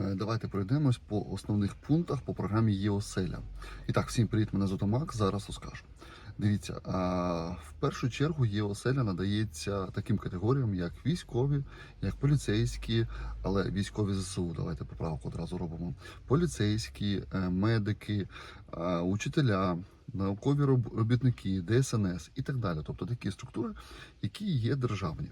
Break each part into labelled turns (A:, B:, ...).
A: Е, Давайте пройдемось по основних пунктах по програмі ЄОСЕЛЯ. І так, всім привіт, мене звати Мак, зараз розкажу. Дивіться, в першу чергу ЄОСЕЛЯ надається таким категоріям, як військові, як поліцейські, але військові ЗСУ, давайте поправку одразу робимо. Поліцейські, е, медики, е, учителя, наукові робітники, ДСНС і так далі. Тобто такі структури, які є державні.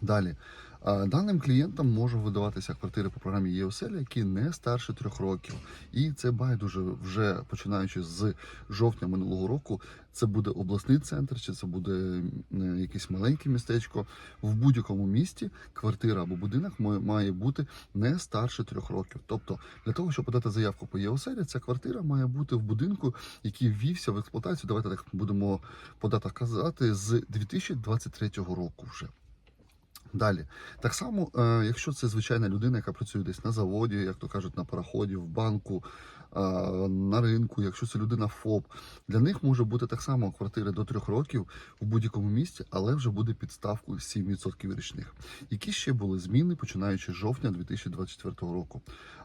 A: Далі. Даним клієнтам може видаватися квартири по програмі ЄОСЕЛ, які не старше трьох років. І це байдуже вже починаючи з жовтня минулого року. Це буде обласний центр, чи це буде якесь маленьке містечко. В будь-якому місті квартира або будинок має- бути не старше трьох років. Тобто, для того, щоб подати заявку по ЄОСЕЛі, ця квартира має бути в будинку, який ввівся в експлуатацію. Давайте так будемо по датах казати з 2023 року вже. Далі, так само, е, якщо це звичайна людина, яка працює десь на заводі, як то кажуть, на пароході, в банку, е, на ринку, якщо це людина ФОП, для них може бути так само квартири до трьох років в будь-якому місці, але вже буде підставкою 7% річних. Які ще були зміни, починаючи з жовтня 2024 року.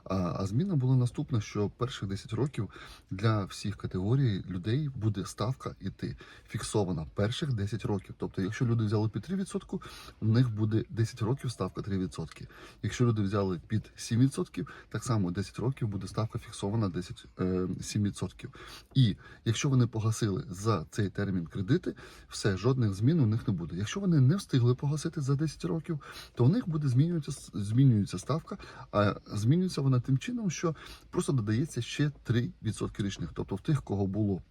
A: А, зміна була наступна: що перших 10 років для всіх категорій людей буде ставка іти фіксована перших 10 років. Тобто, якщо люди взяли під 3%, у них буде 10 років ставка 3%. Якщо люди взяли під 7%, так само 10 років буде ставка фіксована 10, е, 7%. І якщо вони погасили за цей термін кредити, все, жодних змін у них не буде. Якщо вони не встигли погасити за 10 років, то у них буде змінюватися, змінюється ставка, а змінюється вона тим чином, що просто додається ще 3% річних. Тобто в тих, кого було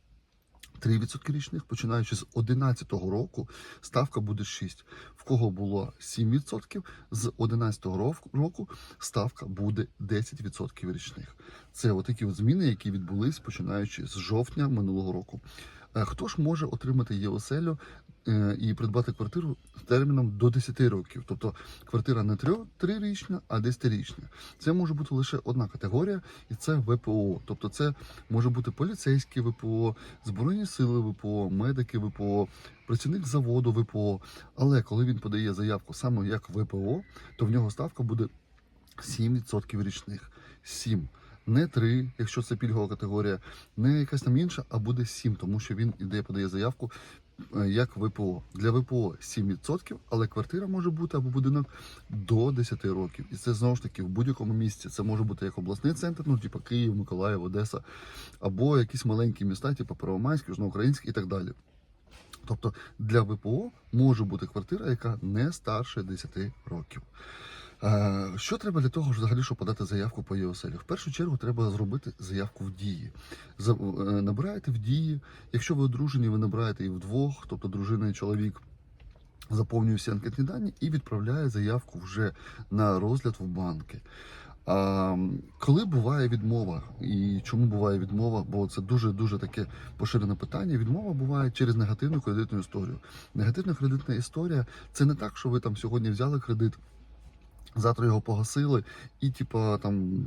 A: 3% річних, починаючи з 2011 року, ставка буде 6. В кого було 7%, з 2011 року- ставка буде 10% річних. Це отакі от зміни, які відбулись починаючи з жовтня минулого року. Хто ж може отримати ЄОСЕЛю е, і придбати квартиру терміном до 10 років? Тобто квартира не 3-річна, а 10-річна. Це може бути лише одна категорія, і це ВПО. Тобто це може бути поліцейське ВПО, Збройні сили ВПО, медики ВПО, працівник заводу ВПО. Але коли він подає заявку саме як ВПО, то в нього ставка буде 7% річних. 7. Не 3, якщо це пільгова категорія, не якась там інша, а буде 7, тому що він іде подає заявку е, як ВПО. Для ВПО 7%, але квартира може бути або будинок до 10 років. І це знову ж таки в будь-якому місці. Це може бути як обласний центр, ну типу Київ, Миколаїв, Одеса, або якісь маленькі міста, типу Первомайськ, Южноукраїнськ і так далі. Тобто для ВПО може бути квартира, яка не старше 10 років. Е, Що треба для того, взагалі, щоб подати заявку по ЄОСЕЛі? В першу чергу треба зробити заявку в дії. Е, Набираєте в дії. Якщо ви одружені, ви набираєте і вдвох, тобто дружина і чоловік. Заповнює всі анкетні дані і відправляє заявку вже на розгляд в банки. А, коли буває відмова, і чому буває відмова? Бо це дуже дуже таке поширене питання. Відмова буває через негативну кредитну історію. Негативна кредитна історія це не так, що ви там сьогодні взяли кредит. Завтра його погасили, і типа там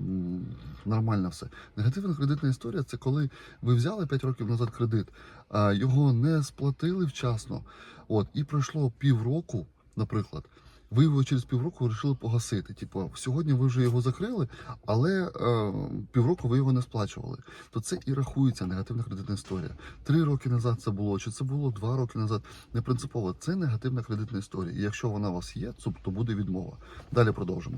A: нормально все. Негативна кредитна історія це коли ви взяли 5 років назад кредит, його не сплатили вчасно. От і пройшло півроку, наприклад. Ви його через півроку вирішили погасити. Типу, сьогодні ви вже його закрили, але е, півроку ви його не сплачували. То це і рахується негативна кредитна історія. Три роки назад це було, чи це було два роки назад. Не принципово. Це негативна кредитна історія. І якщо вона у вас є, то буде відмова. Далі продовжимо.